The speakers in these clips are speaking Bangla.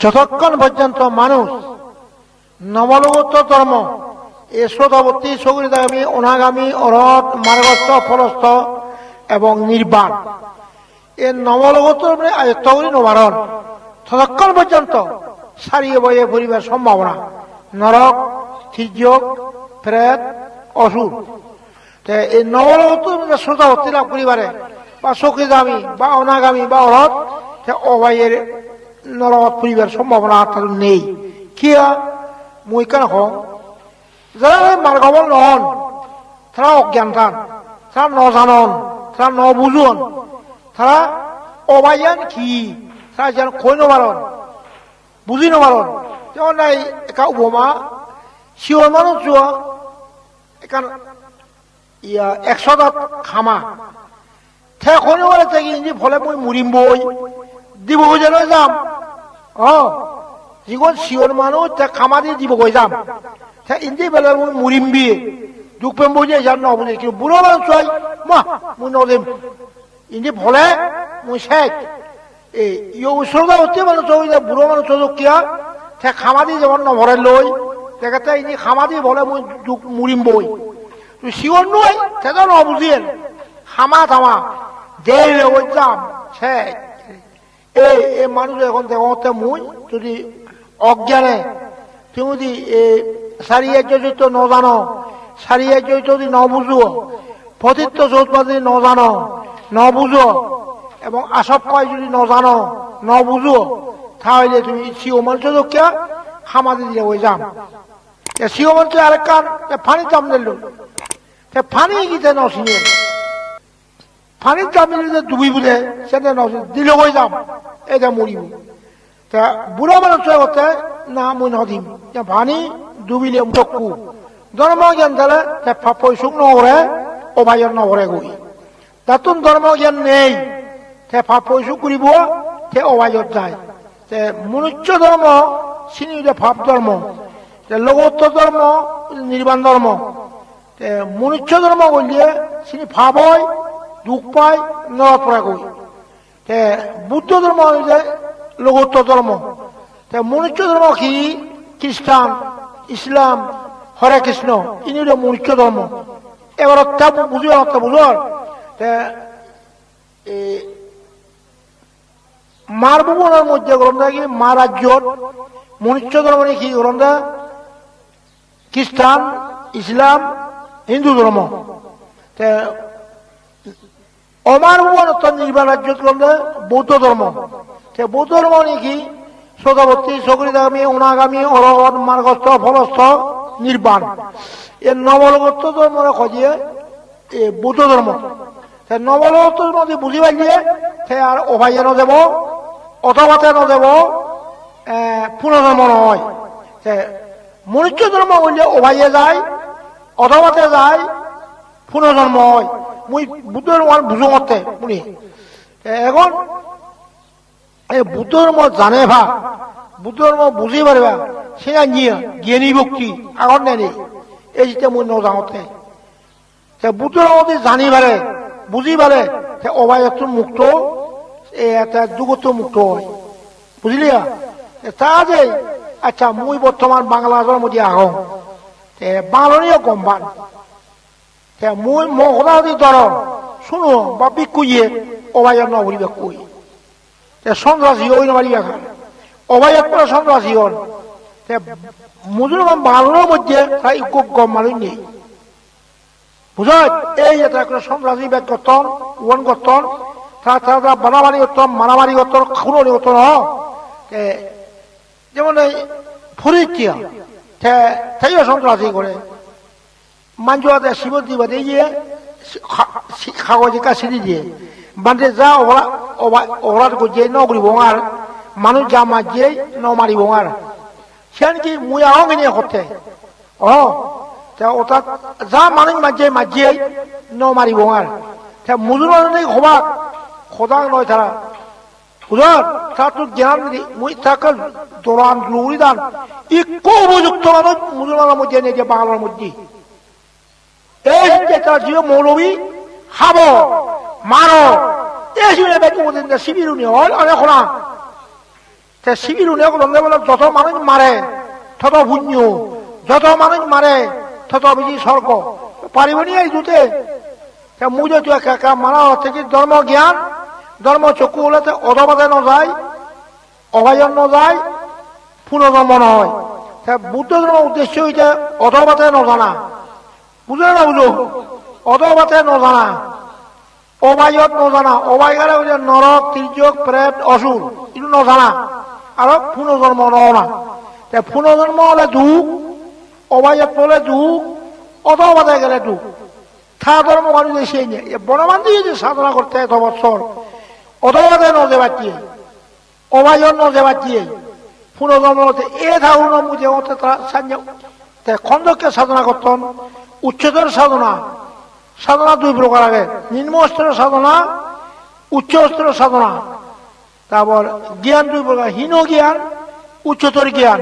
যতক্ষণ পর্যন্ত মানুষ নবলগত ধর্ম, এ শ্রোতাবর্তী অনাগামী, অরহত, মার্গস্থ, ফলস্থ এবং নির্বাণ। এ নবলগত আয়ত্ত করি নবারণ। ততক্ষণ পর্যন্ত সারিয়ে বয়ে পরিবার সম্ভাবনা। নরক থির্যক প্রেত, অসুর। এই নবলগত শ্রোতাবর্তী লাভ করিবারে, বা সকিদামী বা অনাগামী, বা অরহত অবাইয়ের নরকত পরিবার সম্ভাবনা তার নেই। কিয়া? মই কেন হং যারা মার্গবল নহন, তারা অজ্ঞান থান তারা নজানন, তারা নবুজন, তারা অবাইয়ান কি? তারা যেন কই নবারন বুঝি নবারন যেমন নাই একা উপমা শিওর মানুষ যোৱা এখান ইয়া একশো দাঁত খামা থে কোনো বলে থাকি ইঞ্জি ফলে মই মুরিম বই দিব যেন যাম? অ, যিখন শিওর মানুষ তে খামা দিয়ে দিব গৈ যাম। ইঞ্জি বেলা মই মুরিম বিয়ে দুখ পেম বই যাম নবুঝে কিন্তু বুড়ো মানুষ চাই মা মই নদিম ইন্দি ভলে মই শেষ। এই ইয়ে উৎসর্গা হচ্ছে মানুষ চলে বুড়ো মানুষ চলো কিয়া? তে খামাদি যেমন নভরে লই তেখেতে ইনি খামাদি বলে মই দুখ বই তুই শিওর নয় সেটা নবুঝিয়েন খামা থামা ওই যাম। শেষ। এই এই মানুষ এখন দেখতে মুই যদি অজ্ঞানে, তুমি যদি এই সারিয়ে যদি নজানো সারিয়ে যদি নবুঝো পতিত্ব চৌধুরী যদি নজানো নবুঝো এবং আসব কয় যদি নজানো নবুঝো তাহলে তুমি শিও মানুষ কে খামাদি দিয়ে ওই যাম। শিও মানুষ আরেক ফানি যাম দিল ফানি গিতে নসিয়ে ফানির জামিন যে ডুবি বুলে, সেটা দিল ওই যাম এটা মরিব। তা বুড়ো মানুষ হতে না মুই নদিম ভানি ডুবিলে টকু ধর্ম জ্ঞান দিলে পয়সুক নহরে অভায়ন নহরে গই। তাতুন ধর্ম জ্ঞান নেই তে পয়সুক করিব তে অভায়ত যায়। তে মনুষ্য ধর্ম চিনি ভাব ধর্ম লগত্ব ধর্ম, নির্বাণ ধর্ম তে মনুষ্য ধর্ম বলিয়ে চিনি ভাব হয় দুখ পায় নরত তে বুদ্ধ ধর্ম যে লগত্ব ধর্ম। তে মনুষ্য ধর্ম কি? খ্রিস্টান, ইসলাম, হরে কৃষ্ণ, ইনি মনুষ্য ধর্ম। এবার অর্থা বুঝি অর্থ বুঝর তে মার ভুবনের মধ্যে গ্রন্থ কি? মা রাজ্যত মনুষ্য ধর্ম কি গ্রন্থ? খ্রিস্টান, ইসলাম, হিন্দু ধর্ম। ভুবন নির্বাণ রাজ্য বৌদ্ধ ধর্ম। সে বৌদ্ধ ধর্ম নাকি সদাবর্তী সকরিদাগামী অনাগামী অরহত মার্গস্থ, ফলস্থ, নির্বাণ। এ নবলগত্ব ধর্ম খজিয়ে এ বৌদ্ধ ধর্ম। সে নবলগত্ব ধর্ম বুঝি পাইলে সে আর অভাইয়ে নদেব অথবাতে নদেব পুনর্জন্ম নহয়। সে মনুষ্য ধর্ম বললে অভাইয়ে যায় অথবাতে যায় পুনর্জন্ম হয় মুই বুদ্ধ ধর্ম বুঝো মতে শুনি এখন এই বুদ্ধ ধর্ম জানে ভা বুদ্ধ ধর্ম বুঝি পারিবা সেটা নিয়ে জ্ঞানী ভক্তি আগত নেই এই যেটা মই নজাওঁতে বুদ্ধ ধর্ম যদি জানি পারে বুঝি পারে অবায়ত্ব মুক্ত এটা দুগত মুক্ত হয়। বুঝলিয়া তা যে আচ্ছা মুই বর্তমান বাংলাদেশের মধ্যে আহম বাংলারও যদি ধর শুনো বা বিকুইয়ে অবায়ত নভরিবে কই। সন্ত্রাসী, ওই নবারি এখন অবায়ত করে সন্ত্রাসী হন। মুসলমান বাংলার মধ্যে তাই খুব গম মানুষ নেই। বুঝায় এই এটা করে সন্ত্রাসী ব্যাগ করতন ওয়ান করতন, তারা বানাবাড়ি করতন মারামারি করতন খুনি করতন যেমন এই ফরিকিয়া সন্ত্রাসী করে। মাঞ্জুয়াতে শিবতী বাদে গিয়ে কাগজে কাশিদি দিয়ে। বান্ধে যা অপরাধ করছে ন করিব আর মানুষ যা মারছে ন মারিব আর সেন কি মুই আহ কিনে করতে ও ওটা যা মানুষ মারছে মারছে ন মারিব আর মুসলমান হবা খোদা নয় তারা। বুঝার তার তো জ্ঞান মুই তাকে দোরান লুড়ি দান। ইকো উপযুক্ত মানুষ মুসলমানের মধ্যে নেই যে বাংলার মধ্যে। এই যে তারা জিও মৌলবী, খাব, মারো। এই শুনে বেতন শিবির উনি হল অনেক তে শিবির উনি বলতে বলে যত মানুষ মারে, তত পুণ্য যত মানুষ মারে, তত বেশি স্বর্গ। পারিবনি এই দুতে তে মুজে তুই একা মারা হচ্ছে কি ধর্ম জ্ঞান, ধর্ম চকু হলে অধবাদে ন যায়, অভাজন ন যায়, পুনর্জন্ম নহয় তা বুদ্ধ ধর্মের উদ্দেশ্য হইতে অধবাতে নজানা বুঝলে বুঝো? অধবাতে নজানা। অবায়ত নজানা। অবায়গারে হইলে নরক তির্যক প্রেত, অসুর। এগুলো নজানা। আর পুনর্জন্ম তে পুনর্জন্ম হলে দুঃখ অবায়ত হলে দুঃখ অধবাতে গেলে দুঃখ। থা ধর্ম মানুষ সেই নিয়ে। বনমান দিয়ে যে সাধনা করতে এত বছর অধবাতে নজে বাচ্চিয়ে অবায়ত নজে বাচ্চিয়ে পুনর্জন্ম এ ধারণ মুঝে হতে তে খন্দকে সাধনা করতেন উচ্চতর সাধনা সাধনা দুই প্রকার আগে, নিম্ন স্তরের সাধনা, উচ্চ স্তরের সাধনা, তারপর জ্ঞান দুই প্রকার, হীন জ্ঞান, উচ্চতর জ্ঞান।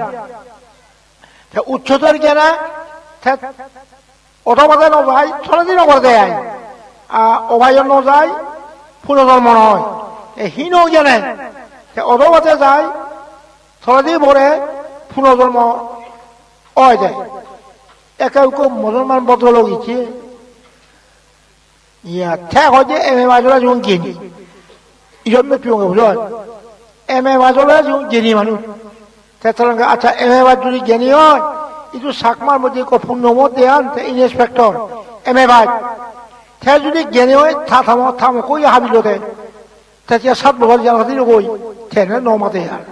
উচ্চতর জ্ঞানে অথবাদে নযায় ছড়াদি নগর দেয় অভায়ন নযায় পুনর্জন্ম নয়। হীন জ্ঞানে অধবাদে যায় ছড়াদি ভরে পুনর্জন্ম হয় যায় একে মুসলমান বদল গেছে ইয়া, ঠেক হচ্ছে, এম এ বাজলা যখন গেনি ইজন পিও বুঝল এম এ বাজলা গেনি মানুষ। তেতরঙ্গে আচ্ছা এম এ বাজ যদি জ্ঞানী হয় ইটো চাকমার মধ্যে কপুর নমত দেয়ান ইন্সপেক্টর, এম এ বাজ সে যদি জ্ঞানী হয় থাম থাম, কই হাবিল দে তেতিয়া সাত বছর জানা দিল কই? থেনে নমাতে আর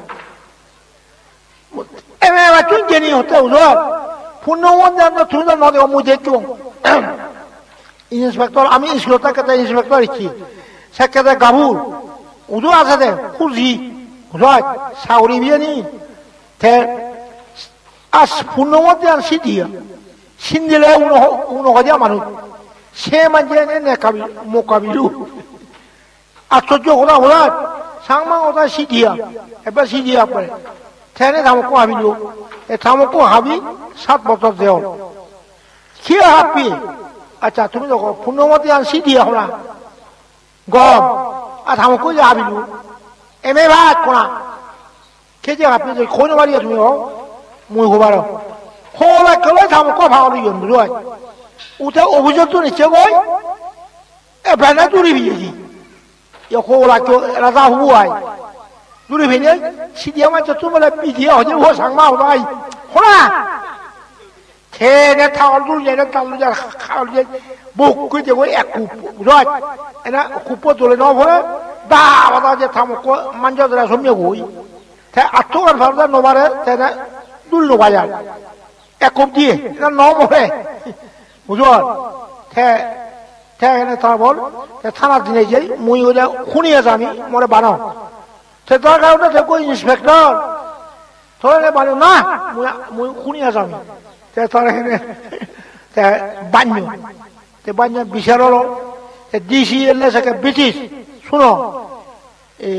এম এ বাজ তুই জ্ঞানী হতে বুঝল পূর্ণমত দেন তুই তো নদে মুঝে চুং ইন্সপেক্টর আমি স্কুলতে কেটে ইন্সপেক্টর ইচ্ছি সে কেটে গাভুর উদু আছে দে খুঁজি বুঝল চাউরি বিয়ে নি তে আজ পূর্ণমতে আর সিদ্ধিয়া সিন্দিলে উনহজা মানুষ সে মাঝে নেকাবি মোকাবিলু আশ্চর্য হলা হলা সাংমা ওটা সিদ্ধিয়া এবার সিদ্ধিয়া পরে তেনে থামকো হাবিলো এ থামকো হাবি সাত বছর দেও কি হাবি আচ্ছা তুমি দেখো পূর্ণমতি আর সিদ্ধিয়া হলা। গম। আর থামকো যে হাবিলো এমে ভাত কোনা। খেতে হাবি যে খোঁজ মারিয়া তুমি হোক মই হবার হলা কেলে থামকো ভাগলি জন বুঝাই উঠে অভিযোগ তো নিচ্ছে গই এ ভেনে তুলি বিয়েছি এ হলা কেউ রাজা হুয়াই 努力陪你，七天完就准备来比劫，好像我上马我来，好啦。天天他路人人他路人他路人，不规定我也顾不着，那顾不着了，那我大我大家他们过满家子来说没过，他阿多干反正那玩意儿，他那路路玩意儿，也顾不得，那那么嘞，我说他。他那他说，他他那今天这，我有点婚礼上面，我来办了。সে তোর কারণে সে কই ইন্সপেক্টর তোরে মানে না মুই শুনিয়া যাম তে তার এখানে তে বান্য তে বান্য বিচার তে ডিসি এলে সাকে ব্রিটিশ শুনো এই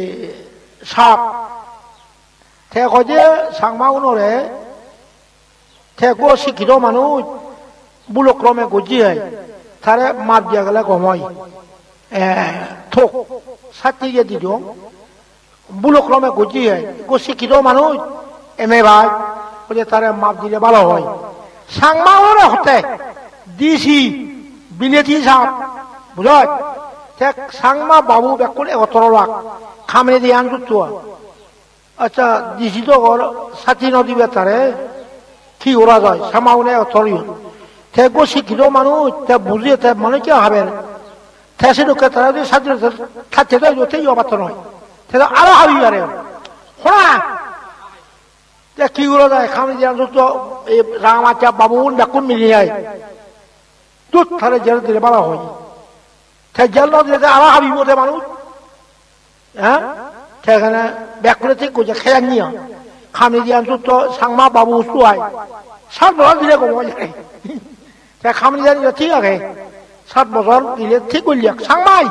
সাপ তে কয় যে সাংমা উনরে তে গো শিক্ষিত মানুষ বুলক্রমে গজি হয় তারে মাত দিয়া গেলে গময় থোক সাথে গিয়ে দিদিও বুলক্রমে গজি হয় গো শিক্ষিত মানুষ এম ভাই বলে তারা মাপ দিলে ভালো হয় সাংমাওরে হতে দিছি বিলেতি সাপ বুঝত সাংমা বাবু বেকুল এগতর লাখ খামে দিয়ে আনতো তো আচ্ছা দিছি তো ঘর সাথী নদী বেতারে কি ওরা যায় সামাউনে এগতরিও তে গো শিক্ষিত মানুষ তে বুঝিয়ে তে মানে কি হবে তে সেটুকে তারা যদি সাথী থাকতে দেয় যতেই অবাত নয় সেটা আরও হাবি পারে শোনা? কি করে যায় খামি যে এই রামাচা বাবুন বেকুন মিলিয়ে যায় দুধ থালে জেল দিলে বলা হয়। সে জেল দিলে আরও হাবি মতে মানুষ। হ্যাঁ? সেখানে ব্যাকুলে ঠিক করছে, খেয়াল নিয়ে। খামি দিয়ে তো, সাংমা বাবু শুয়ায় সাত বছর দিলে কমে যায় সে খামি দিয়ে ঠিক আছে। সাত বছর দিলে ঠিক করলিয়া সাংমাই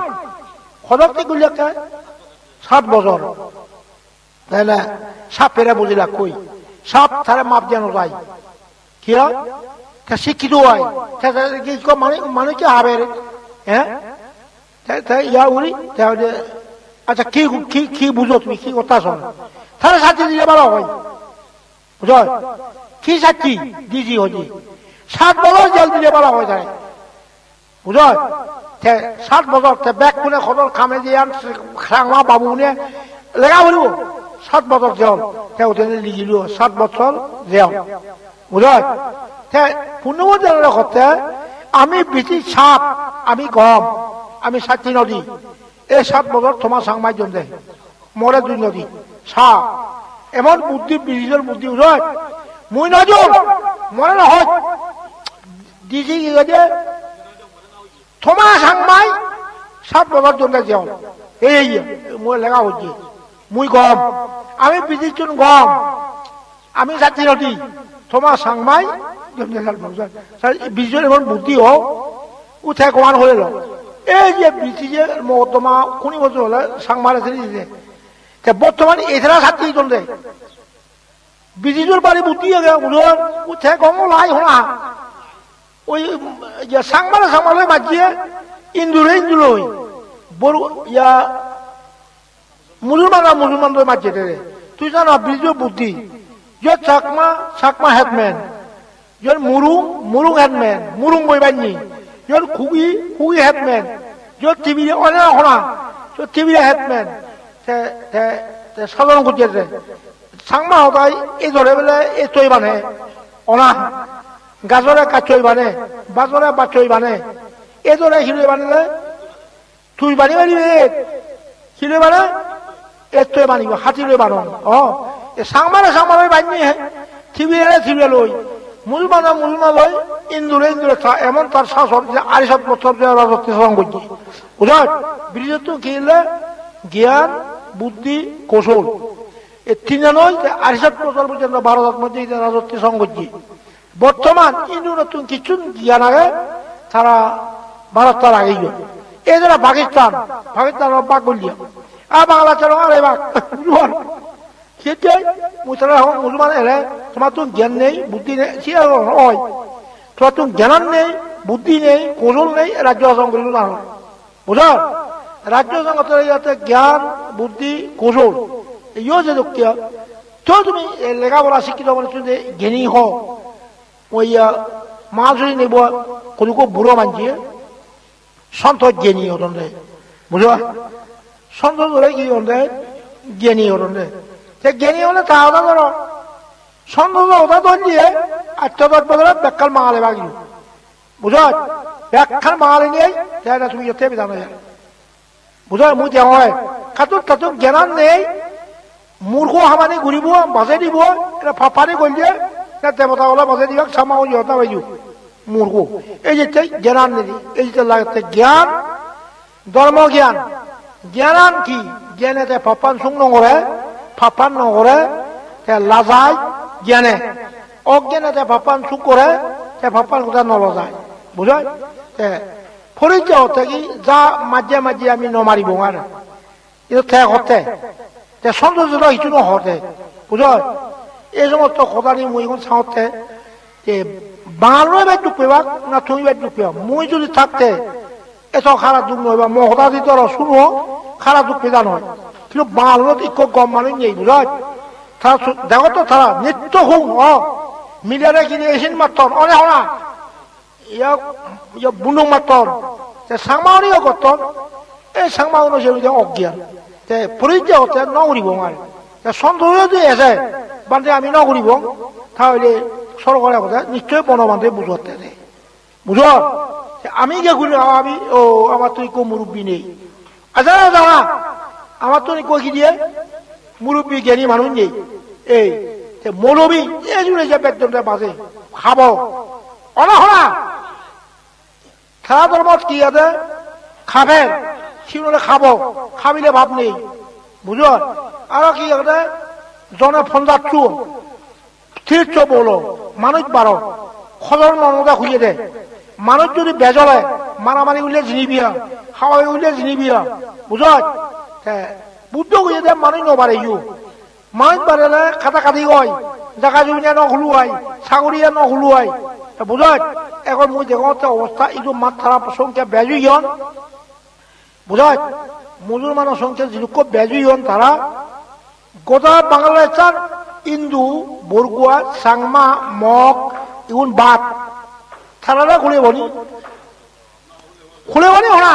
সদক ঠিক করলিয়া সাত বছর। তাহলে সাপেরা বুঝিলা কই? সাপ তারা মাপ যেন যায় কি শিক্ষিত হয়। মানে মানে কি হবে হ্যাঁ? ইয়া উনি তাহলে আচ্ছা কি কি কি বুঝো তুমি? কি কথা শোনো। তাহলে সাথী দিলে ভালো হয়। বুঝল কি সাক্ষী দিজি হজি সাত বছর জেল দিলে ভালো হয় যায় বুঝল সাত বছর ব্যাগ কোনে খবর খামে দিয়ে বাবু নে? লেগা বলিব। সাত বছর ওখানে লিখিল, সাত বছর জেল বুঝল তে পুণ্যমন্দিরের করতে আমি বেশি সাপ, আমি গম আমি সাতটি নদী। এই সাত বছর তোমার সাংমাই জন্য মরে দুই নদী। সাপ। এমন বুদ্ধি ব্রিটিশের বুদ্ধি উঠয় মুই নজর মনে নহয়। দিছি কি গম। আমি গম। আমি জাতি নদী। তোমার সাংমাই বিজয় এমন বুদ্ধি হোক উঠে কমান হয়ে ল এই যে বিসি যে মহত্তমা কোনি বছর হলে সাংমার এসে দিছে তা বর্তমান এছাড়া ছাত্রী চলছে বিজিজুর বাড়ি বুদ্ধি উঠে কম লাই হোনা ওই যে সাংমারে সাংমারে বাজিয়ে ইন্দুরে ইন্দুরে হই বড়, ইয়া মুসলমানরা মুসলমানদের মাঝে তুই জানো বিজু বুদ্ধি, যে চাকমা চাকমা হেডম্যান যখন মুরুং মুরুং হেডম্যান, মুরুং বইবানি যখন খুগি খুগি হেডম্যান যখন টিভি, অনেক হনা যখন টিভি হেডম্যান সাধারণ করছে সাংমা হতাই এই ধরে বেলে এই তৈ বানে অনা গাজরে কাচই বানে, বাজরে বাচই বানে। এই ধরে হিরো বানিলে? তুই বানি বানিবে হিরো বানে? তৈ বানিব হাতি লৈ বানো। অ সাংমারে সাংমারে বানি হে। থিবিরে থিবিরে লই। মুসলমানা মুসলমান লই, ইন্দুরে ইন্দুরে এমন তার শাসক যে আড়াইশো বছর রাজত্ব শাসন করছে। বুঝার বীরত্ব হলে জ্ঞান, বুদ্ধি, কৌশল। এই তিনে নয় যে আড়াইশো বছর পর্যন্ত ভারতের মধ্যে রাজত্ব শাসন করছে। বর্তমান ইন্দু নতুন কিছু জ্ঞান আগে তারা ভারত তার আগেই গেল। এই যারা পাকিস্তান পাকিস্তান আর বাংলা চলো আরে বাক সেটাই মুসলমান মুসলমান এলে তোমার তো জ্ঞান নেই, বুদ্ধি নেই হয় তোমার তো জ্ঞান নেই, বুদ্ধি নেই, কৌশল নেই রাজ্য শাসন করিল রাজ্য ইয়াতে জ্ঞান, বুদ্ধি, কৌশল ইও যে দুঃখিয়া তো তুমি লেখাপড়া শিক্ষিত মানুষ জ্ঞানী হও ওই মা যদি নেব কোনো বুড়ো মানছি সন্ত জ্ঞানী হতন বুঝল সন্ত ধরে কি হতে জ্ঞানী হতন সে জ্ঞানী হলে তা ওটা ধরো সন্দেহ ওটা ধর দিয়ে দশ বছর ব্যাখ্যার মাঙালে বাগিল মাঙালে নিয়ে তাই তুমি যেতে বিধান হয়ে হয়। কাতুক কাতুক জ্ঞান নেই। মূর্খ হামানি ঘুরিব, বাজে দিব এটা ফাফানি করলে দেবতা ওলা বাজে দিব সামাও ইহতা বাইজু মূর্খ। এই যে জ্ঞান নেই, এই যে লাগতে জ্ঞান, ধর্ম জ্ঞান। জ্ঞানান কি? জ্ঞানেতে ফাপান সুং নগরে ফাপান নগরে লাজাই জ্ঞানে। অজ্ঞানেতে ফাপান সুখ করে, তে ফাপান কথা নলজায়। বুঝায় তে ফরিজ থাকি যা মাঝে মাঝে আমি নমারিব আর এটা ঠেক হতে। তে সৌন্দর্য কিছু নহতে। বুঝায় এই সমস্ত নিয়ে মুই এখন চাওতে যে বাংলার এবার ডুবেবা না তুমি এবার ডুবিয়া মুই যদি থাকতে এত খারাপ দুঃখ নয় মহতা দিতে শুনো খারাপ দুঃখ পেদা নয় কিন্তু বাংলার ইকো গম মানে নেই বুঝায় তারা দেখো তো তারা নিত্য হুম অ। মিডিয়ারে কিনে এসিন মাত্তন অনে হনা ইয়া বুনুং মাত্তন তে সাংমাউনি অগতন এই সাংমাউনি সেবিদে অজ্ঞান। পরিজ্ঞ হতে আর তে সন্তোষ যদি এসে বান্ধে আমি নগরিব তাহলে সরকারের কথা নিশ্চয় বনবান্ধে বুঝতে দে বুঝ আমি কে ঘুরে আমি, ও, আমার তো কো মুরব্বী নেই। আচ্ছা দাদা আমার তো কই কি দিয়ে? মুরব্বী জ্ঞানী মানুষ নেই। এই মৌলবী, এই জুড়ে যে বেদনটা বাজে খাব অনহরা খেলা ধর্মত কি আছে? খাবে সিনলে খাব, খাবিলে ভাব নেই। বুঝ আর কি আছে? জনে ফন্দার চু তীর্থ বলো মানুষ বারো খজর মনটা খুঁজে দে। মানুষ যদি বেজলে মারামারি উঠলে জিনিবিয়া খাওয়াই উঠলে জিনিবিয়া বুঝ বুদ্ধ খুঁজে দে মানুষ নবারে ইউ মানুষ বাড়ালে খাতা কাটি হয়, জাগা জমিনে নহুলুয়াই সাগরিয়া নহুলুয়াই বুঝায় এখন মুই দেখতে অবস্থা ইটো মাত থারা সংখ্যা বেজু ইয়ন বুঝায় মুসলমানের সংখ্যা যেটুকু বেজু ইয়ন তারা গোটা বাংলাদেশার ইন্দু, বরগুয়া, সাংমা, মগ ইগুন বাদ। থানারা খুলে বনি খুলে বনি হনা?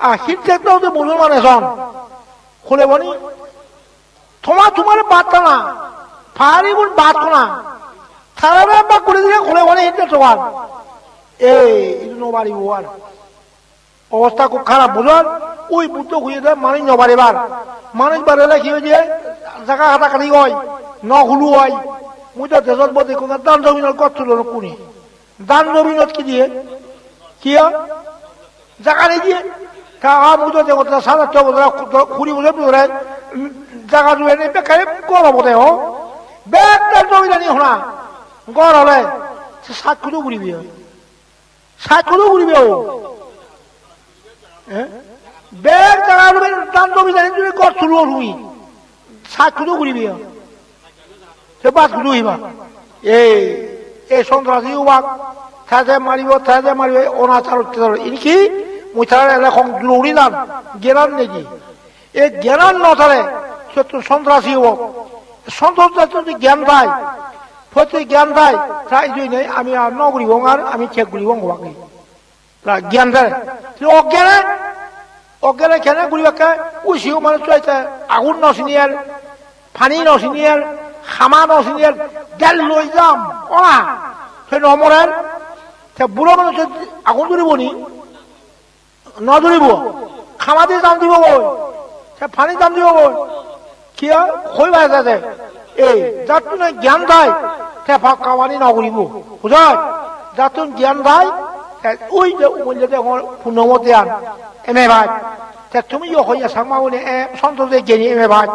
আর দেখতেও তো মুসলমান এসন। খুলে বনি তোমা তোমার বাদ না। ফায়ারি গুণ বাদ না। থানারা বা করে দিলে খুলে বনি হিন্দে তোমার এই নবারি অবস্থা খুব খারাপ বুঝল ওই বুদ্ধ খুঁজে দেয় মানুষ নবার এবার মানুষ বাড়ালে কি হয়েছে জায়গা হাতা কাটি হয় ন হুলু হয়। মুই তো দেশত বদি কোন দান জমিনত কত কোনি? দান জমিনত কি দিয়ে? কি? জায়গা নেই দিয়ে তা মুই তো দেখো খুঁড়ি ধরে জায়গা জুড়ে নেই বেকারে গরম হতে হো বেগ দান জমি জানি হনা গড় হলে সাত কুটো ঘুরিবি সাত কুটো ঘুরিবি ও বেগ জায়গা রুমে দান জমি জানি তুমি সাত কুটো ঘুরিবি সে হইবা। এই এই সন্ত্রাসী উবাক থাজে মারিব থাজে মারিব অনাচার অত্যাচার। ইনকি তারা এলাকা দৌড়ি দান জ্ঞান নেকি? এই জ্ঞান নথারে সে তো সন্ত্রাসী হোক সন্ত্রাস যদি জ্ঞান দেয় প্রতি জ্ঞান দেয় তা এই জন্যই আমি আর নগরী আর আমি চেক করি বাকি জ্ঞান দেয় অজ্ঞানে অজ্ঞানে কেনে ঘুরিবাকে উচিও মানে চলাইতে আগুন নচিনিয়ার ফানি নচিনিয়ার খামা নচিনিয়ার দেল লৈ যাম, অনা। সেই নমরের সে বুড়ো মানুষ আগুন ধরিব নি নধরিব খামা দিয়ে দাম দিব বই সে ফানি দাম দিব বই কি কই ভাই যাতে এই যার জ্ঞান দেয় সে কামানি নগরিব বুঝায় যার জ্ঞান দেয় ওই যে মূল্য দেখুন পূর্ণমতে আন এমে ভাই, তা তুমি হইয়া সাংমা বলে সন্তোষে জ্ঞানী এমে ভাই।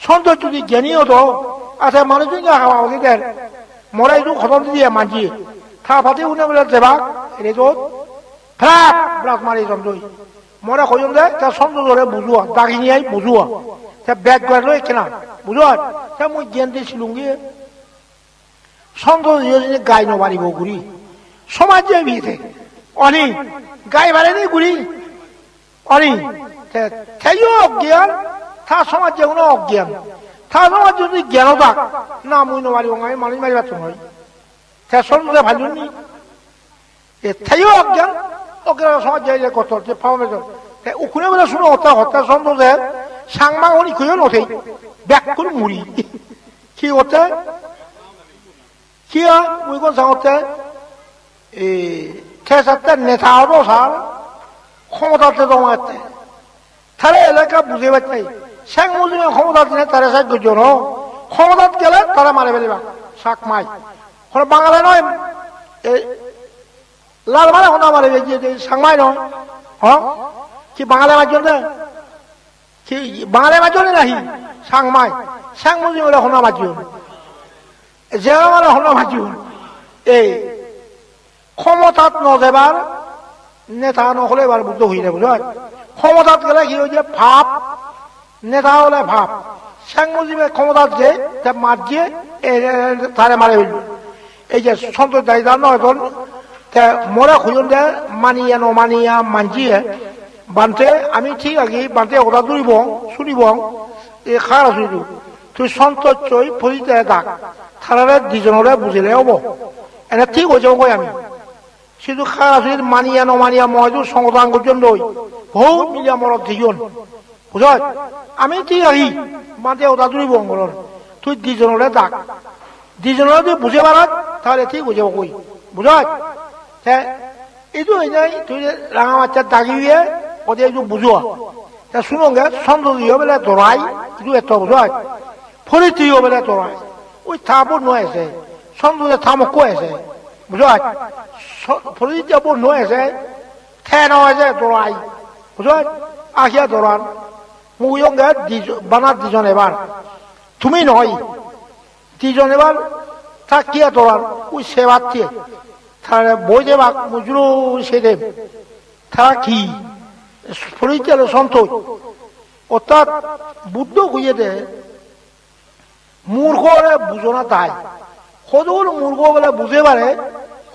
সন্তোষ যদি জ্ঞানী হতো আচ্ছা মানুষজন খাওয়া দেন, মরাই তো খতম দিয়ে মাঝিয়ে থা ফাতে উনে বলে দেবা রেজত ফ্রাক ব্রাত মারি জমদই মরে কজন দেয় তা সন্তোষ ধরে বুঝুয়া দাগি বুঝুয়া তা ব্যাগ করে লই কেনা বুঝুয়া তা মুই জ্ঞান দিয়েছিলুম গিয়ে সন্তোষ গাই নবারিব ঘুরি সমাজ যে ভিতে অনি গাই বাড়েনি ঘুরি অনি থেইও অজ্ঞান, থা সমাজ যে কোনো অজ্ঞান। থা সমাজ যদি জ্ঞান থাক না মুই নবারিব আমি মানুষ মারিবার তোমার থা সন্তোষে ভালুনি এ থেইও অজ্ঞান অজ্ঞান সমাজ যে কত যে পাওয়া উখুনে বলে শুনো হত্যা হত্যা সন্তোষে সাংমা উনি খুঁজে নথেই ব্যাক করে মুড়ি। কি হতে? কি হয়? মুই কোন সাংতে এই ঠেসাতে নেতা হতো সার ক্ষমতাতে জমাতে তারা এলাকা বুঝে পাচ্ছে শেখ মুজিবের ক্ষমতা দিনে তারা শেখ গুজন। ক্ষমতাত গেলে তারা মারে ফেলিবা। শাক মাই। কোনো বাঙালি নয় এই লাল মানে হনা মারে যে সাংমাই নয়। হ্যাঁ? কি বাঙালি মারজন কি বাঙালি মারজনে নাহি? সাংমাই শেখ মুজিবের হনা মারজন যে মানে হনা মারজন এই ক্ষমতাত নদেবার নেতা নহলে এবার বুদ্ধ হয়ে যাবে বুঝলেন ক্ষমতাত গেলে কি হয়েছে ভাব নেতা হলে ভাব শেখ মুজিবের ক্ষমতাত যে মার দিয়ে তারে মারে ফেলবে এই যে সন্তোষ দায়িত্ব নয় মরে খুঁজন দে, মানিয়া, নমানিয়া, মানজিয়ে। বানতে, আমি ঠিক আগে বানতে ওটা দৌড়িব শুনিব। এ খার শুনিব তুই সন্তোষ চই ফরিতে ডাক তারারে দুজনরে বুঝিলে হব। এনে ঠিক হয়েছে কই আমি। শুধু খারাপ মানিয়া, নমানিয়া, মহাজুর সংগঠন পর্যন্ত বহুত মিলিয়া মরত দুজন বুঝ আমি ঠিক আহি মাতে ওটা দূরিব অঙ্গলর তুই দুজনরে ডাক। দুজনরে তুই বুঝে পারাত তাহলে ঠিক বুঝে কই বুঝ এইটো এই নাই তুই রাঙা বাচ্চার দাগিয়ে ওদের একটু বুঝোয়া। তা শুনোগে সন্তোষ বেলে দরাই এইটো এত বুঝ ফরিত বেলে দরাই ওই থাপর নয় আছে সন্তোষে থামক আছে বুঝ ফরিদ নয় আছে থেন আছে দরাই বুঝ আহিয়া বানার দুজন এবার তুমি নয় দুজন এবার থাকিয়া দরান ওই সেবাতে তারা বই দেবা মুজরু সে দেব সন্তোষ। অর্থাৎ বুদ্ধ খুঁজে দে মূর্খ বুঝো না তাই সদগুলো মূর্খ বলে বুঝে পারে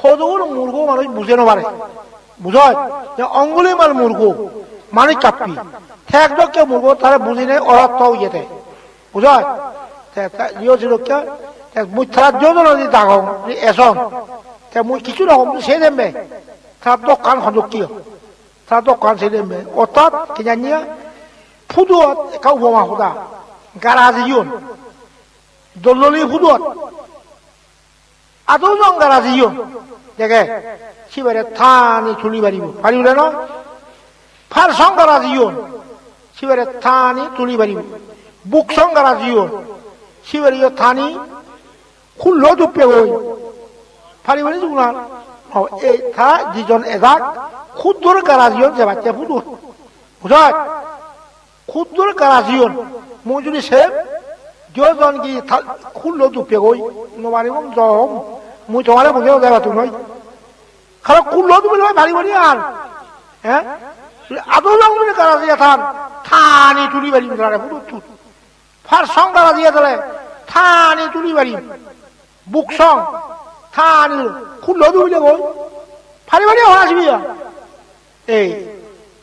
সদগুলো মূর্খ মানুষ বুঝে নপারে বুঝয় যে অঙ্গুলি মাল মূর্খ মানুষ কাপি ঠেক ডকে মূর্খ তারা বুঝি নেই অরত্থ যেতে বুঝায় ইয়ে ছিল কে মুই তারা যোজন যদি দাগম এসন মুই কিছু রকম সে দেবে তার দোকান কি তার দোকান সে দেবে অর্থাৎ কি জানিয়া ফুদুত কাউ বোমা হুদা গারাজ ইয়ন দললি 아도 농가라지요. 내게 시발에 탄이 둘리바리고 바리우래노 팔성가라지요. 시발에 탄이 둘리바리고 목성가라지요. 시발이요 탄이 굴러도 빼고 바리우래 누구나 어, 에, 다 지존 에다 쿠드르 가라지요. 제바째 부두. 부자 쿠드르 가라지요. 모주리 셉 ফুদুত আদৌ জন গারাজ ইয়ন দেখে সিবারে থানি তুলি পারিব পারিব না ফার সংগারাজ ইয়ন সিবারে থানি তুলি পারিব বুক সংগারাজ ইয়ন সিবারে ইয় থানি খুললো দুপে ওই পারিব নি জুগুনা এই থা যিজন এজাক ক্ষুদ্র গারাজ ইয়ন যে বাচ্চা ফুদুর বুঝায় ক্ষুদ্র কারাজিয়ন মই যদি সে যজন কি খুললো দুপে গই নমারিম জম মুই তোমারে বুঝেও দেবা তুমি খারাপ খুললো তুমি নয় ভারি ভারি আর হ্যাঁ আদৌ জঙ্গলে কারাজি থান থানি তুলি বাড়ি তারে পুরো তুত ফার সং কারাজি তাহলে থানি তুলি বাড়ি বুক সং থানি খুললো তুমি গই ফারি ভারি হওয়া আসবি এই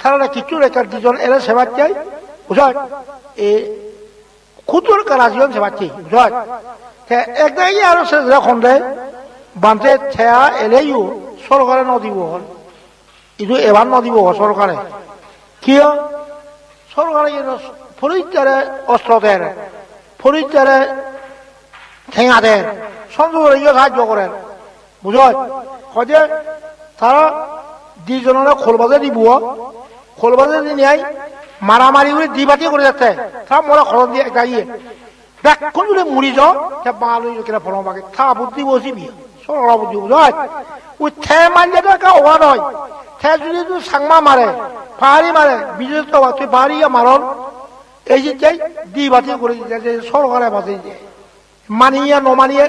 তারা কিছু রেখার দুজন ক্ষুদ্র কারাজিয়ন সেবাচ্ছি বুঝায় একদাই আরও সে যখন বান্ধে থেয়া এলেইও সরকারে নদিব হল ইদু এবার নদিব সরকারে। কিয়? সরকারে ফরিদারে অস্ত্র দেয় ফরিদারে ঠেঙা দেয় সংযোগ সাহায্য করেন বুঝায় কয়ে তারা দুজনের খোলবাজে দিব, খোলবাজে নিয়ে মারামারি করে দিবাতি করে যাচ্ছে। সব মোরা খরচ দিয়ে গাইয়ে বেক্ষণ যদি মুড়ি যাও তা বালু কিনা বাকি থা বুদ্ধি বসিবি সরলা বুদ্ধি বুঝায় ওই থে মারলে তো একা ওয়া নয় থে যদি তুই সাংমা মারে পাহাড়ি মারে, বিজয় তো তুই পাহাড়ি মারন এই যে যাই, দিবাতি করে দিতে যে সরকারে বাঁচে যে মানিয়ে নমানিয়ে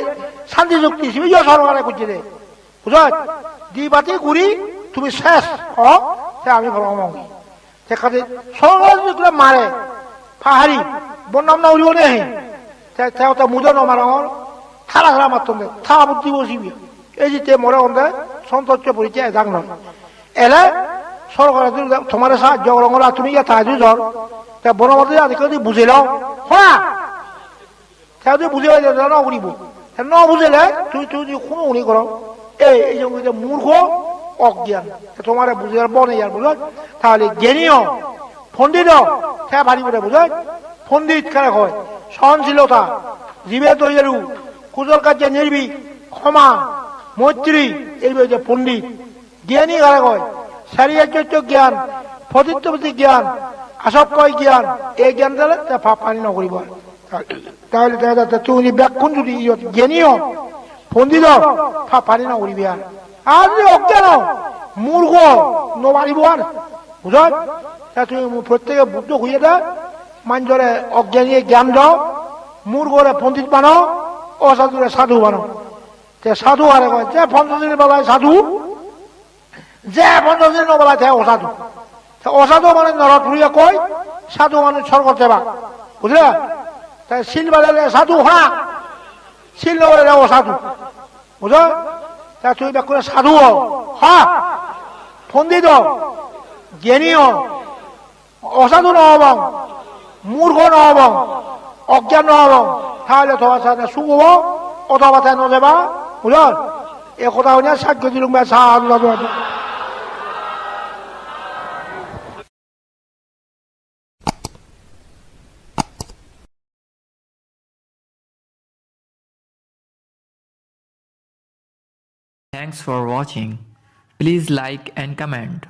শান্তি চুক্তি হিসেবে সরকারে করছে রে। বুঝায় দিবাতি ঘুরি তুমি শেষ হ আমি ভ্রমণ সেখানে যেগুলো মারে, পাহাড়ি না উড়িব নেই তা মুজো নমারঙর থালা থালা থালা বুদ্ধি বসিবি। এই যে তে মরে অন্ধে সন্তোষ পরিচে এদাং নয়। এলে সরকার তোমার সাহায্য করঙ্গলা তুমি ইয়া তাহাজু ধর, তে বনমতে আদিকে যদি বুঝে লও হ্যাঁ তেওঁ যদি বুঝে ন উড়িব ন বুঝেলে তুই তুই কোনো উনি করো, এই এই মূর্খ অজ্ঞান। তোমার বুঝার বনে তাহলে জ্ঞানীয় পণ্ডিত সে ভারী করে পণ্ডিত হয় সহনশীলতা, জীবে তৈরু কার্যে নির্বি ক্ষমা, মৈত্রী, এই পণ্ডিত। জ্ঞানী জ্ঞান ফতিত্বপতি জ্ঞান আসক্কয় জ্ঞান, এই জ্ঞান দিলে তা পানি নকরিব তাহলে তুমি ব্যাকুণ যদি জ্ঞানীয় পণ্ডিত পানি নকরিবি আর। আর যে অজ্ঞান মূর্খ নমারিব আর বুঝত তুমি প্রত্যেকে বুদ্ধ হইয়ে দে মাঞ্জরে অজ্ঞানী জ্ঞান দাও মূর্খরে পণ্ডিত বানো, অসাধুরে সাধু বানো। তে সাধু আরে কয়, যে পঞ্চদিনের বেলায় সাধু, যে পঞ্চদিন বেলায় থাকে অসাধু। অসাধু মানে নরত হইয়া কয়, সাধু মানে স্বর্গ দেবা বুঝলে? তাই শিল বাজালে সাধু হা শিল নগরে অসাধু বুঝ তা তুই করে সাধু হা পণ্ডিত জ্ঞানী অসাধু নহব মূর্খ নহব অজ্ঞান নহব তাহলে তোমার সাথে শুভ অথবা তাই নদেবা বুঝল? এ কথা হইয়া সাক্ষ্য দিলুম সাধু Thanks for watching. Please like and comment.